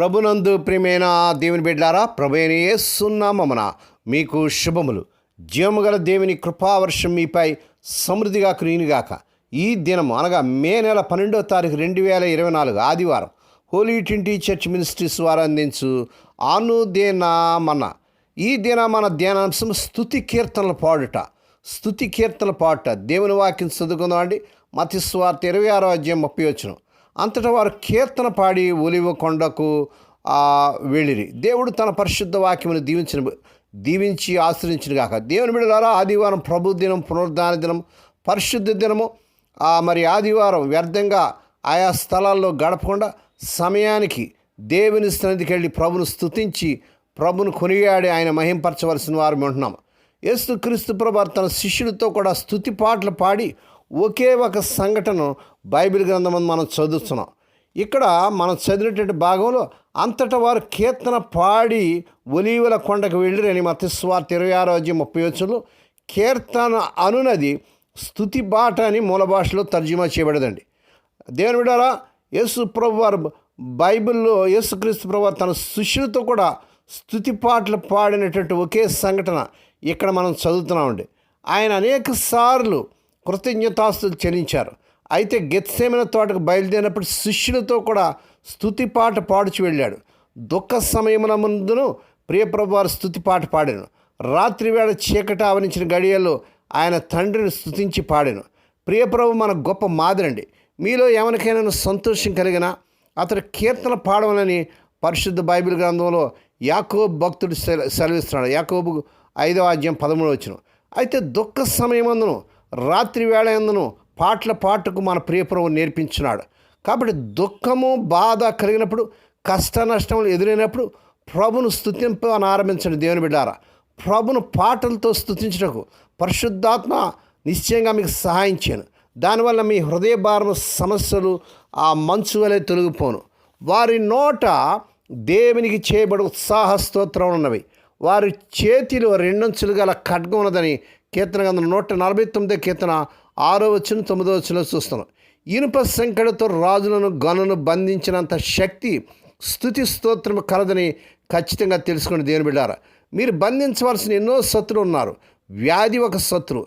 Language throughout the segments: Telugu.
ప్రభునందు ప్రియమైన దేవుని బిడ్డారా ప్రభైన యేసునామమున మీకు శుభములు. జీవము గల దేవుని కృపావర్షం మీపై సమృద్ధిగా కురినిగాక ఈ దినం అనగా మే నెల పన్నెండో తారీఖు రెండు వేల ఇరవై నాలుగు ఆదివారం హోలీ ట్వంటీ చర్చ్ మినిస్ట్రీస్ వారు అందించు ఆనుదేనామన్న ఈ దిన మన ధ్యానాంశం స్థుతి కీర్తనలు పాడుట. స్థుతి కీర్తనలు పాడుట. దేవుని వాక్యం చదువుకుందాం అండి మతి ఇరవై ఆరో అధ్యాయం ముప్పై వచ్చినాం. అంతటా వారు కీర్తన పాడి ఒలివ కొండకు వెళ్ళిరి. దేవుడు తన పరిశుద్ధ వాక్యమును దీవించిన దీవించి ఆశ్రయించిన గాక. దేవుని బిడ్డలారా ఆదివారం ప్రభు దినం పునరుద్ధాన దినం పరిశుద్ధ దినము. మరి ఆదివారం వ్యర్థంగా ఆయా స్థలాల్లో గడపకుండా సమయానికి దేవుని సన్నిధికి వెళ్ళి ప్రభును స్తుతించి ప్రభును కొనియాడి ఆయన మహింపరచవలసిన వారు ఉంటున్నాం. యేసు క్రీస్తు ప్రభు తన శిష్యులతో కూడా స్థుతి పాటలు పాడి ఒకే ఒక సంఘటన బైబిల్ గ్రంథం మనం చదువుతున్నాం. ఇక్కడ మనం చదివినటువంటి భాగంలో అంతటా వారు కీర్తన పాడి ఒలీవల కొండకు వెళ్ళిరని మతస్వార్త ఇరవై ఆరో అధ్యయం ముప్పై వచ్చులు కీర్తన అనునది స్థుతి బాట అని మూల భాషలో తర్జుమా చేయబడదండి. దేవుని విడారా యేసు ప్రభు వారు బైబిల్లో యేసుక్రీస్తు ప్రభువారు తన శిష్యులతో కూడా స్థుతి పాటలు పాడినటువంటి ఒకే సంఘటన ఇక్కడ మనం చదువుతున్నామండి. ఆయన అనేక సార్లు కృతజ్ఞతాస్తులు చెల్లించారు. అయితే గెత్సేమైన తోటకు బయలుదేరినప్పుడు శిష్యులతో కూడా స్థుతి పాట పాడుచు వెళ్ళాడు. దుఃఖ సమయమున ముందును ప్రియప్రభు వారు స్థుతి పాట పాడాను రాత్రి వేళ చీకట ఆవరించిన గడియల్లో ఆయన తండ్రిని స్థుతించి పాడాను ప్రియప్రభు మన గొప్ప మాదిరండి. మీలో ఎవరికైనా సంతోషం కలిగినా అతడు కీర్తన పాడవలని పరిశుద్ధ బైబిల్ గ్రంథంలో యాకోబు భక్తుడు సెల సెలవిస్తున్నాడు. యాకోబు ఐదవ అధ్యాయం పదమూడు వచ్చిన అయితే దుఃఖ సమయమందును రాత్రి వేళ ఎందును పాటల పాటకు మన ప్రియప్రభు నేర్పించున్నాడు కాబట్టి దుఃఖము బాధ కలిగినప్పుడు కష్ట నష్టములు ఎదురైనప్పుడు ప్రభును స్థుతింపని ఆరంభించండి దేవుని బిడ్డారా. ప్రభును పాటలతో స్థుతించటకు పరిశుద్ధాత్మ నిశ్చయంగా మీకు సహాయం చేయను దానివల్ల మీ హృదయ భారము సమస్యలు ఆ మంచు వలె తొలగిపోను. వారి నోట దేవునికి చేయబడి ఉత్సాహ స్తోత్రం ఉన్నవి. వారి చేతిలో రెండంచులు గల ఖడ్గం ఉన్నదని కీర్తన గంధం నూట నలభై తొమ్మిది కీర్తన ఆరో వచ్చిన తొమ్మిదో వచ్చిన చూస్తున్నాం. ఇనుప సంకటతో రాజులను గనులను బంధించినంత శక్తి స్థుతి స్తోత్రం కలదని ఖచ్చితంగా తెలుసుకుని దేని బిడ్డారా మీరు బంధించవలసిన ఎన్నో శత్రువు ఉన్నారు. వ్యాధి ఒక శత్రు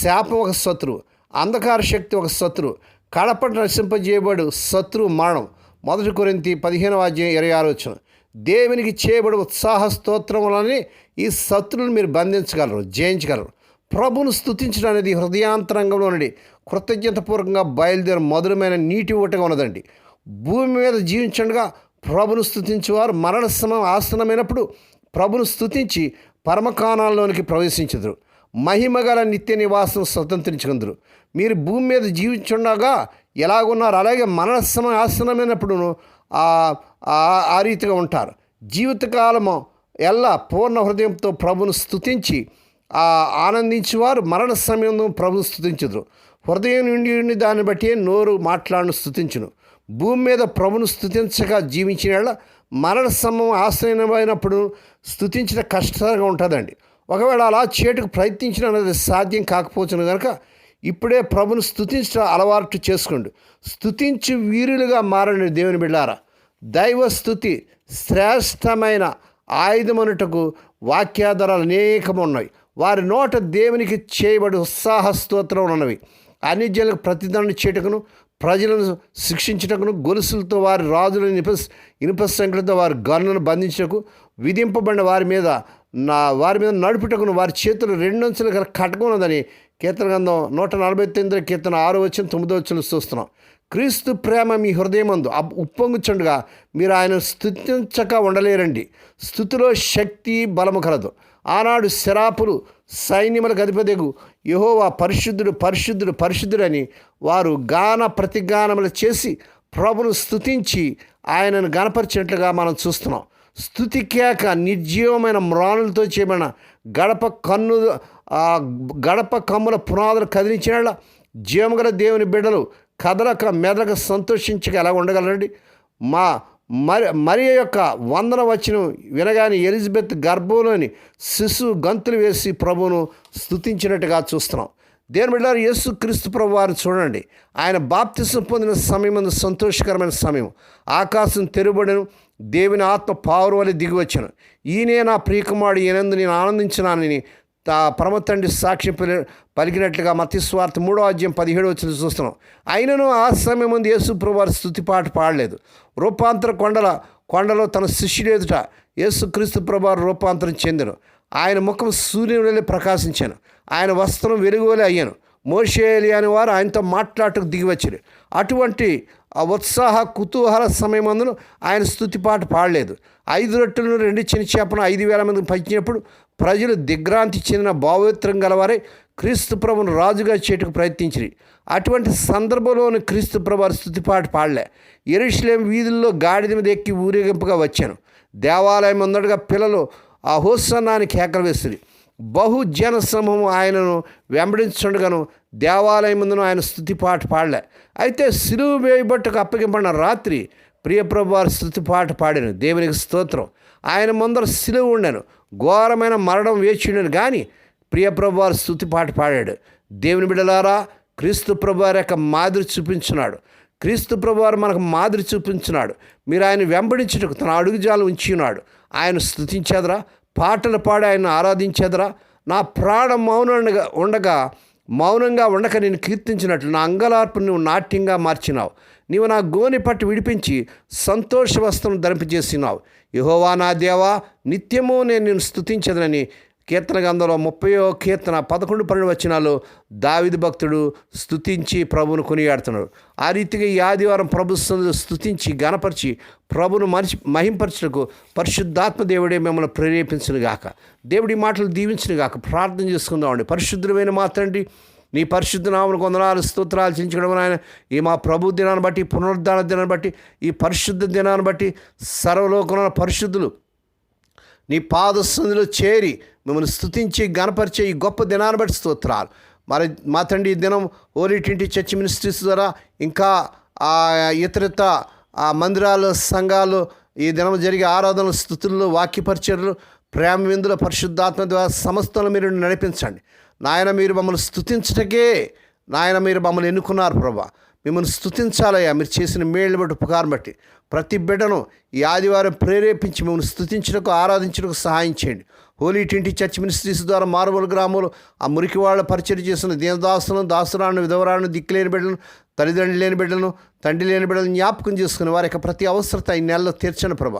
శాపం ఒక శత్రు అంధకార శక్తి ఒక శత్రువు కడపట నశింపజేయబడు శత్రువు మరణం. మొదటి కొరింతి పదిహేను వాద్యం ఇరవై ఆరు వచ్చిన దేవునికి చేయబడి ఉత్సాహ స్తోత్రములని ఈ శత్రువులను మీరు బంధించగలరు జయించగలరు. ప్రభును స్థుతించడం అనేది హృదయాంతరంగంలో నుండి కృతజ్ఞతపూర్వకంగా బయలుదేరి మధురమైన నీటి ఊటగా ఉన్నదండి. భూమి మీద జీవించండుగా ప్రభును స్థుతించేవారు మరణ సమయం ఆసనమైనప్పుడు ప్రభును స్థుతించి పరమకాణాల్లోనికి ప్రవేశించదురు. మహిమగల నిత్య నివాసం స్వతంత్రించుకుందరు మీరు భూమి మీద జీవించుండగా ఎలాగున్నారు? అలాగే మరణ సమయం ఆసనమైనప్పుడు ఆ- రీతిగా ఉంటారు. జీవితకాలము ఎల్లా పూర్ణ హృదయంతో ప్రభును స్థుతించి ఆనందించేవారు మరణ సమయంలో ప్రభు స్థుతించదురు హృదయం నుండి ఉండి దాన్ని బట్టి నోరు మాట్లాడిన స్థుతించును భూమి మీద ప్రభును స్థుతించగా జీవించిన మరణ సమయం ఆశ్రయమైనప్పుడు స్థుతించడం కష్టంగా ఉంటుందండి. ఒకవేళ అలా చేటుకు ప్రయత్నించిన అనేది సాధ్యం కాకపోవచ్చు కనుక ఇప్పుడే ప్రభును స్థుతించడం అలవాటు చేసుకోండి. స్థుతించి వీరులుగా మారని దేవుని బిళ్ళారా దైవ స్థుతి శ్రేష్టమైన ఆయుధమనుటకు వాక్యాధారాలు అనేకం ఉన్నాయి వారి నోట దేవునికి చేయబడి ఉత్సాహ స్తోత్రం ఉన్నవి. అన్యజనులకు ప్రతిదండ చేటుకును ప్రజలను శిక్షించుటకును గొలుసులతో వారి రాజుల ఇనుప ఇనుప సంఖ్యలతో వారి గన్నును బంధించటకు విధింపబడిన వారి మీద నా వారి మీద నడుపుటకును వారి చేతులు రెండంచులు గల ఉన్నదని కీర్తన గ్రంథం నూట నలభై తొమ్మిది కీర్తన ఆరు వచ్చిన తొమ్మిదో వచ్చిన చూస్తున్నాం. క్రీస్తు ప్రేమ మీ హృదయమందు. అబ్- ఉప్పొంగుచుండగా మీరు ఆయన స్థుతించక ఉండలేరండి. స్థుతిలో శక్తి బలము కలదు. ఆనాడు శరాపులు సైన్యములకు అధిపతిగు యహోవా పరిశుద్ధుడు పరిశుద్ధుడు పరిశుద్ధుడని వారు గాన ప్రతిగానములు చేసి ప్రభును స్థుతించి ఆయనను గనపరిచినట్లుగా మనం చూస్తున్నాం. స్థుతి కేక నిర్జీవమైన మ్రాణులతో చేయబడిన గడప కన్ను గడప కమ్ముల పునాదులు కదిలించిన జీవగల దేవుని బిడ్డలు కదలక మెదలక సంతోషించక ఎలా ఉండగలరండి? మా మరి మరి యొక్క వందన వచ్చిన వినగానే ఎలిజబెత్ గర్భంలోని శిశువు గంతులు వేసి ప్రభువును స్తుతించినట్టుగా చూస్తున్నాం. దేని బిడ్డారు యేసు క్రీస్తు ప్రభు వారు చూడండి. ఆయన బాప్తిసం పొందిన సమయం సంతోషకరమైన సమయం. ఆకాశం తెరుబడను దేవుని ఆత్మ పావురు వలె దిగి వచ్చాను ఈయనే నా ప్రియకుమారుడు ఈయనందు నేను ఆనందించినానని తా పరమ తండ్రి సాక్ష్యం పలి పలికినట్లుగా మతిస్వార్థ మూడో అధ్యాయం పదిహేడు వచ్చిన చూస్తున్నాం. అయినను ఆ సమయం ముందు యేసుప్రభు ప్రభువారు స్థుతి పాట పాడలేదు. రూపాంతర కొండల కొండలో తన శిష్యుడు ఎదుట యేసు క్రీస్తు రూపాంతరం చెందను. ఆయన ముఖం సూర్యుని ప్రకాశించాను. ఆయన వస్త్రం వెలుగువలే అయ్యాను. మోషేలి అని వారు ఆయనతో మాట్లాడటకు దిగివచ్చారు అటువంటి ఉత్సాహ కుతూహల సమయమందును ఆయన స్థుతి పాట పాడలేదు. ఐదు రొట్టెలను రెండు చిన్న చేపను ఐదు వేల మందికి పంచినప్పుడు ప్రజలు దిగ్భ్రాంతి చెందిన భావోత్తరం గలవారే క్రీస్తు ప్రభును రాజుగా చేటుకు ప్రయత్నించిరి. అటువంటి సందర్భంలోని క్రీస్తు ప్రభు స్థుతి పాట పాడలే. ఎరుషులేం వీధుల్లో గాడిద మీద ఎక్కి ఊరేగింపుగా వచ్చాను. దేవాలయం ముందడుగా పిల్లలు ఆ హోత్సన్నానికి కేకలు వేస్తుంది బహుజన సమూహం ఆయనను వెంబడించుండగాను దేవాలయం ముందును ఆయన స్థుతి పాట పాడలే. అయితే సిలువు వేయబట్టుకు అప్పగింపడిన రాత్రి ప్రియప్రభు వారు స్థుతి పాట పాడాను దేవునికి స్తోత్రం. ఆయన ముందర సిలువు ఉండను. ఘోరమైన మరణం వేచి ఉండను. కానీ ప్రియప్రభు వారు స్థుతి పాట పాడాడు. దేవుని బిడలారా క్రీస్తు ప్రభు వారి యొక్క మాదిరి చూపించున్నాడు క్రీస్తు ప్రభువారు మనకు మాదిరి చూపించున్నాడు మీరు ఆయన వెంబడించుటకు తన అడుగుజాలు ఉంచి ఉన్నాడు ఆయన స్థుతించేదరా? పాటలు పాడి ఆయన ఆరాధించేదరా? నా ప్రాణం మౌనంగా ఉండగా మౌనంగా ఉండక నేను కీర్తించినట్లు నా అంగలార్పును నువ్వు నాట్యంగా మార్చినావు. నీవు నా గోని పట్టి విడిపించి సంతోష వస్త్రం ధరింపజేసినావు. యహోవా నా దేవా నిత్యము నేను నిన్ను స్థుతించదనని కీర్తన గ్రంథంలో ముప్పయో కీర్తన పదకొండు పన్నెండు వచనాలు దావిది భక్తుడు స్తుతించి ప్రభును కొనియాడుతున్నాడు. ఆ రీతిగా ఈ ఆదివారం ప్రభు సన్నిధిలో స్తుతించి గణపరిచి ప్రభును మరిచి మహింపరచుటకు పరిశుద్ధాత్మ దేవుడే మిమ్మల్ని ప్రేరేపించను గాక. దేవుడి మాటలు దీవించను గాక. ప్రార్థన చేసుకుందామండి పరిశుద్ధమైన మాత్రండి. నీ పరిశుద్ధ నామను కొందనాలు స్తోత్రాలు చించడం ఆయన ఈ మా ప్రభు దినాన్ని బట్టి పునరుద్ధాన దినాన్ని బట్టి ఈ పరిశుద్ధ దినాన్ని బట్టి సర్వలోకంలో పరిశుద్ధులు నీ పాదసంధిలో చేరి మిమ్మల్ని స్థుతించి గణపరిచే ఈ గొప్ప దినాన్ని బట్టి స్తోత్రాలు. మరి మా తండ్రి ఈ దినం ఓరిటింటి చర్చ్ మినిస్ట్రీస్ ద్వారా ఇంకా ఇతరత ఆ మందిరాలు సంఘాలు ఈ దినం జరిగే ఆరాధనలు స్థుతుల్లో వాక్యపరిచర్లు ప్రేమ విందుల పరిశుద్ధాత్మ ద్వారా సమస్తలు మీరు నడిపించండి. నాయన మీరు మమ్మల్ని స్థుతించటకే నాయన మీరు మమ్మల్ని ఎన్నుకున్నారు ప్రభా. మిమ్మల్ని స్థుతించాలయ్యా మీరు చేసిన మేళ్ళు బట్టి ఉపకారం బట్టి ప్రతి బిడ్డను ఈ ఆదివారం ప్రేరేపించి మిమ్మల్ని స్తుతించడానికి ఆరాధించడానికి సహాయం చేయండి. హోలీ ట్వంటీ చర్చ్ మినిస్ట్రీస్ ద్వారా మారుమూల గ్రామంలో ఆ మురికి వాళ్ళ పరిచయం చేసిన దీనదాసులను దాసురాలను విధవరాలను దిక్కులేని బిడ్డలను తల్లిదండ్రులు లేని బిడ్డలను తండ్రి లేని బిడ్డలను జ్ఞాపకం చేసుకుని వారి యొక్క ప్రతి అవసరత ఈ నెలలో తీర్చని ప్రభ.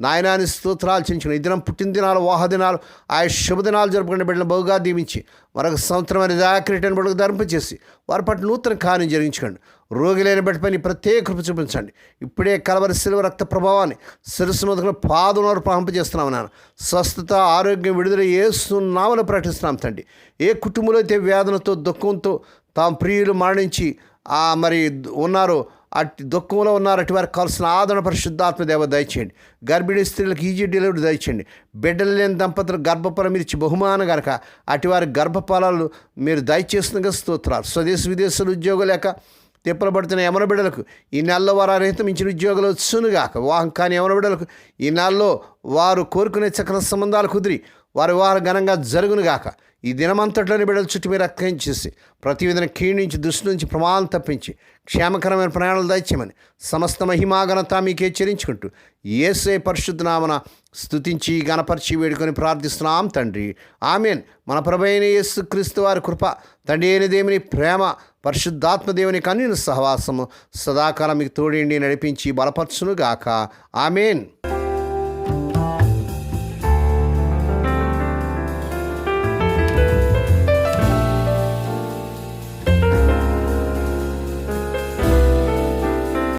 నాయనాని స్తోత్రాలు చెంచుకుని ఈ దినం పుట్టినదినాలు దినాలు వాహ శుభదినాలు జరుపుకునే బిడ్డలను బహుగా దీవించి మరొక సంవత్సరమైన దాకరిటైన బిడ్డకు ధరింపచేసి వారి పట్ల నూతన కార్యం జరిగించుకోండి. రోగి లేని బిడ్డపై ప్రత్యేక కృప చూపించండి. ఇప్పుడే కలవరి శిలువ రక్త ప్రభావాన్ని శిరస్సు మొదలు పాదం వరకు నాన్న స్వస్థత ఆరోగ్యం విడుదల ఏస్తున్నామని ప్రకటిస్తున్నాం తండ్రి. ఏ కుటుంబంలో అయితే వేదనతో దుఃఖంతో తాము ప్రియులు మరణించి ఆ మరి ఉన్నారో అట్టి దుఃఖంలో ఉన్నారు అటు వారికి కావాల్సిన ఆదరణ పరిశుద్ధాత్మ దేవ దయచేయండి. గర్భిణీ స్త్రీలకు ఈజీ డెలివరీ దయచేయండి. బిడ్డలు లేని దంపతులు గర్భఫలం మీరు ఇచ్చి బహుమానం కనుక అటు వారి గర్భఫలాలు మీరు దయచేసిన స్తోత్రాలు. స్వదేశ విదేశాలు ఉద్యోగం లేక తిప్పలబడుతున్న యమన బిడ్డలకు ఈ నెలలో వారు అర్హత మించిన ఉద్యోగాలు వచ్చునుగాక. వివాహం కాని యమన బిడ్డలకు ఈ నెలలో వారు కోరుకునే చక్ర సంబంధాలు కుదిరి వారి వివాహాలు ఘనంగా జరుగునుగాక. ఈ దినమంతట్లోని బిడ్డల చుట్టూ మీరు అక్రయం చేసి ప్రతి విధంగా క్షీణించి దృష్టి నుంచి ప్రమాదం తప్పించి క్షేమకరమైన ప్రయాణాలు దాచ్యమని సమస్త మహిమాఘనత మీకే హెచ్చరించుకుంటూ ఏసే పరిశుద్ధనామన స్థుతించి గణపరిచి వేడుకొని ప్రార్థిస్తున్నాం తండ్రి. ఆమెన్. మన ప్రభైన యేసు క్రీస్తు వారి కృప తండ్రి అయిన దేవుని ప్రేమ పరిశుద్ధాత్మ దేవుని కన్యుని సహవాసము సదాకాలం మీకు తోడిండి నడిపించి బలపరచునుగాక. ఆమెన్.